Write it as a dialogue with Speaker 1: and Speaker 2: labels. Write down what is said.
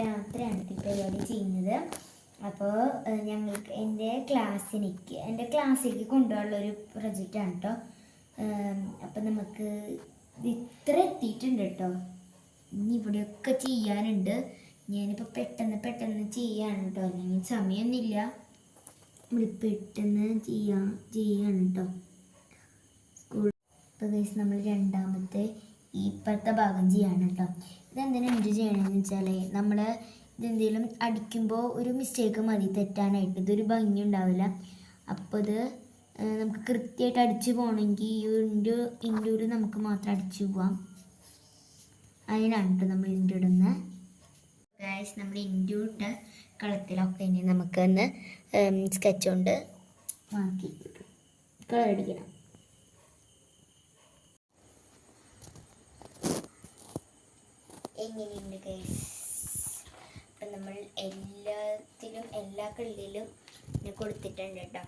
Speaker 1: രാത്രിയാണ് ഈ പരിപാടി ചെയ്യുന്നത്. അപ്പോൾ ഞങ്ങൾക്ക് എന്റെ ക്ലാസ്സിലേക്ക് എന്റെ ക്ലാസ്സിലേക്ക് കൊണ്ടുപോകാനുള്ള ഒരു പ്രൊജക്റ്റാണ് കേട്ടോ അപ്പം നമുക്ക് ഇത്ര എത്തിയിട്ടുണ്ട് കേട്ടോ ഇനി ഇവിടെയൊക്കെ ചെയ്യാനുണ്ട്. ഞാനിപ്പോൾ പെട്ടെന്ന് പെട്ടെന്ന് ചെയ്യാണ് കേട്ടോ അല്ലെങ്കിൽ സമയമൊന്നുമില്ല. നമ്മൾ പെട്ടെന്ന് ചെയ്യാ ചെയ്യാണ് കേട്ടോ സ്കൂൾ ഇപ്പോൾ നമ്മൾ രണ്ടാമത്തെ ഇപ്പോഴത്തെ ഭാഗം ചെയ്യാണ് കേട്ടോ ഇതെന്തിനാ എന്ത് ചെയ്യണമെന്ന് വെച്ചാൽ നമ്മൾ ഇതെന്തെങ്കിലും അടിക്കുമ്പോൾ ഒരു മിസ്റ്റേക്ക് മതി തെറ്റാനായിട്ട്. ഇതൊരു ഭംഗി ഉണ്ടാവില്ല. അപ്പോൾ ഇത് നമുക്ക് കൃത്യമായിട്ട് അടിച്ചു പോകണമെങ്കിൽ ഈ ഇൻഡു ഒരു നമുക്ക് മാത്രം അടിച്ചു പോവാം. അതിനാണ് കേട്ടോ നമ്മൾ ഇൻഡു ഇടുന്നത് ഗായസ് നമ്മൾ ഇൻഡു ഇട്ട കളത്തിലൊക്കെ ഇനി നമുക്കൊന്ന് സ്കെച്ച് കൊണ്ട് മാർക്ക് കളർ അടിക്കണം. എങ്ങനെയുണ്ട് ഗൈസ് അപ്പം നമ്മൾ എല്ലാത്തിലും എല്ലാ കളിയിലും ഇത് കൊടുത്തിട്ടുണ്ട് കേട്ടോ